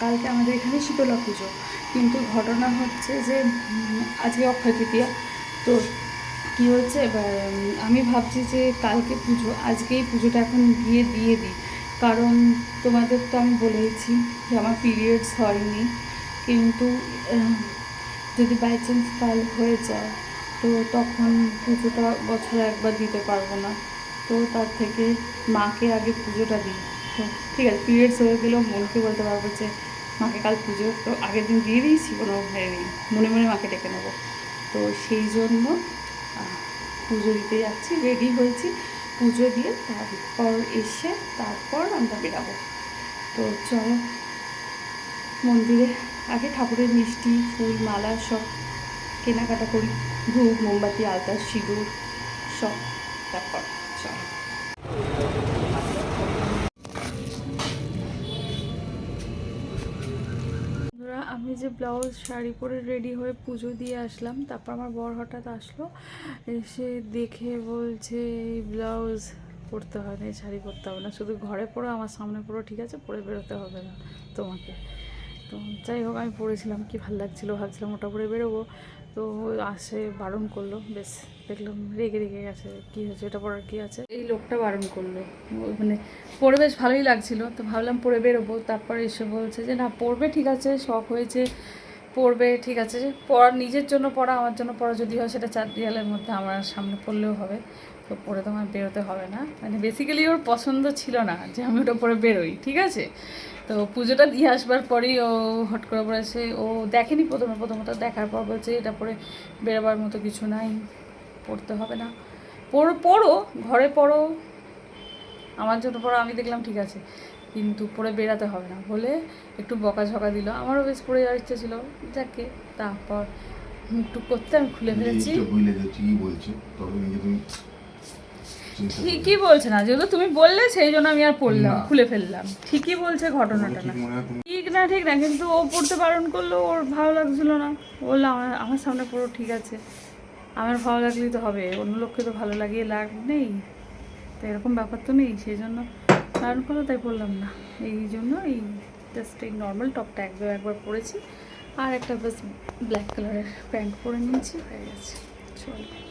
কালকে আমাদের এখানে শীতলা পুজো। কিন্তু ঘটনা হচ্ছে যে আজকে অক্ষয় তৃতীয়া। তো কী হচ্ছে এবার আমি ভাবছি যে কালকে পুজো, আজকেই পুজোটা এখন গিয়ে দিয়ে দিই। কারণ তোমাদের তো আমি বলেইছি যে আমার পিরিয়ডস হয়নি। কিন্তু যদি বাই চান্স কাল হয়ে যায়, তো তখন পুজোটা বছরে একবার দিতে পারব না। তো তার থেকে মাকে আগে পুজোটা দিই। তো ঠিক আছে পিরিয়ডস হয়ে গেলেও মনকে বলতে পারব যে, মাকে কাল পুজো। তো আগের দিন দিয়ে দিয়েছি, কোনো ভয় নেই। মনে মনে মাকে ডেকে নেব। তো সেই জন্য পুজো দিতে যাচ্ছি রেডি হয়েছি। পুজো দিয়ে তারপর এসে তারপর আমরা বেরাবো। তো চলো, মন্দিরে আগে ঠাকুরের মিষ্টি, ফুল, মালা সব কেনাকাটা করি। ধূপ, মোমবাতি আলতা সিঁদুর সব তারপর। আমি যে ব্লাউজ, শাড়ি পরে রেডি হয়ে পুজো দিয়ে আসলাম, তারপর আমার বর হঠাৎ আসলো, এসে দেখে বলছে, এই ব্লাউজ পরতে হবে শাড়ি পরতে হবে না, শুধু ঘরে পরো, আমার সামনে পরো, ঠিক আছে? পরে বেরোতে হবে না তোমাকে। তো যাই হোক, আমি পড়েছিলাম কি ভালো লাগছিল, ভাবছিলাম ওটা পরে বেরোবো। তো আসে বারণ করল, বেশ দেখলাম রেগে রেগে গেছে, কী হয়েছে, এটা পড়ার কী আছে? এই লোকটা বারণ করল মানে পড়ে বেশ ভালোই লাগছিল, তো ভাবলাম পড়ে বেরোবো, তারপরে এসে বলছে যে, না, পড়বে ঠিক আছে, শখ হয়েছে, পড়বে ঠিক আছে পড়া নিজের জন্য পড়া, আমার জন্য পড়া, যদি হয় সেটা চার দেয়ালের মধ্যে আমার সামনে পড়লেও হবে, তো পড়ে তো আমার বেরোতে হবে না। মানে বেসিক্যালি ওর পছন্দ ছিল না যে আমি ওটা পরে বেরোই, ঠিক আছে? তো পুজোটা দিয়ে আসবার পরেই ও হট করে পড়েছে ও দেখেনি প্রথমে প্রথমত দেখার পর বলছে এটা পরে বেরোবার মতো কিছু নাই পড়তে হবে না। পড়ো পড়ো ঘরে পড়ো। আমার জন্য পড়ো আমি দেখলাম ঠিক আছে কিন্তু পরে বেরাতে হবে না। বলে একটু বকাঝকা দিল। আমারও বেশ পড়ে যাওয়ার ইচ্ছে ছিল। যাকে তারপর মুখটুক করতে আমি খুলে ফেলেছি। ঠিকই বলছে না যেহেতু তুমি বললে সেই জন্য আমি আর পড়লাম খুলে ফেললাম। ঠিকই বলছে ঘটনাটা না। ঠিক না ঠিক না কিন্তু ও পড়তে বারণ করল ওর ভালো লাগছিল না। বলল আমার আমার সামনে পুরো ঠিক আছে। আমার ভালো লাগলেই তো হবে অন্য লোককে তো ভালো লাগিয়ে লাগ নেই। তো এরকম ব্যাপার তো নেই সেই জন্য বারণ করল তাই বললাম না। এই জন্য এই জাস্ট এই নর্মাল টপটা একবার একবার পরেছি আর একটা বেশ ব্ল্যাক কালারের প্যান্ট পরে নিয়েছি হয়ে গেছে। চলো।